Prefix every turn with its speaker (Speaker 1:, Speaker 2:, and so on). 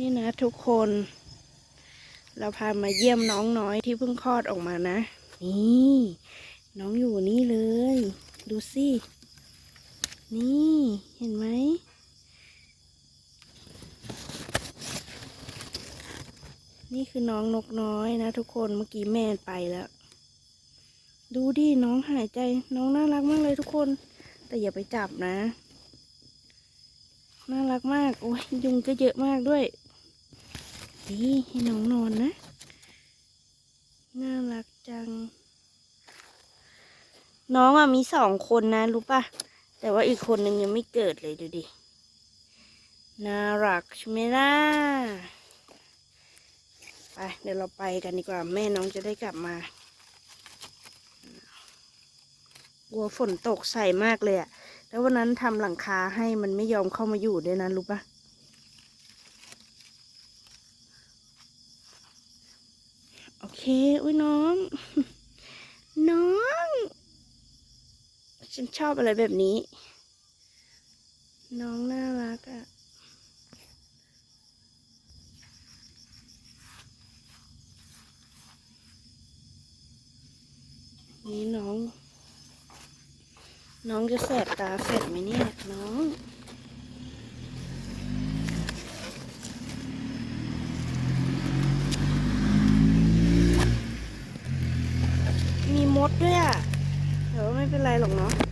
Speaker 1: นี่นะทุกคน เราพามาเยี่ยมน้องน้อยที่เพิ่งคลอดออกมานะ นี่ น้องอยู่นี่เลย ดูสิ นี่เห็นไหม นี่คือน้องนกน้อยนะทุกคนเมื่อกี้แม่ไปแล้ว ดูดิน้องหายใจน้องน่ารักมากเลยทุกคน แต่อย่าไปจับนะน่ารักมาก โอ้ยยุงก็เยอะมากด้วย นี่ให้น้องนอนนะ น่ารักจัง น้องอะมีสองคนนะ รู้ปะแต่ว่าอีกคนนึงยังไม่เกิดเลยดูดิ น่ารักใช่ไหมล่ะ ไป เดี๋ยวเราไปกันดีกว่า แม่น้องจะได้กลับมากลัวฝนตกใส่มากเลยอะแล้ววันนั้นทำหลังคาให้มันไม่ยอมเข้ามาอยู่ด้วยนะรู้ปะ อเค อุ้ยน้อง น้อง ฉันชอบอะไรแบบนี้ น้องน่ารักอะนี่น้อง น้องจะแสบตาเสร็จไหมเนี่ย น้อง มีมดด้วยอะแต่ว่าไม่เป็นไรหรอกเนาะ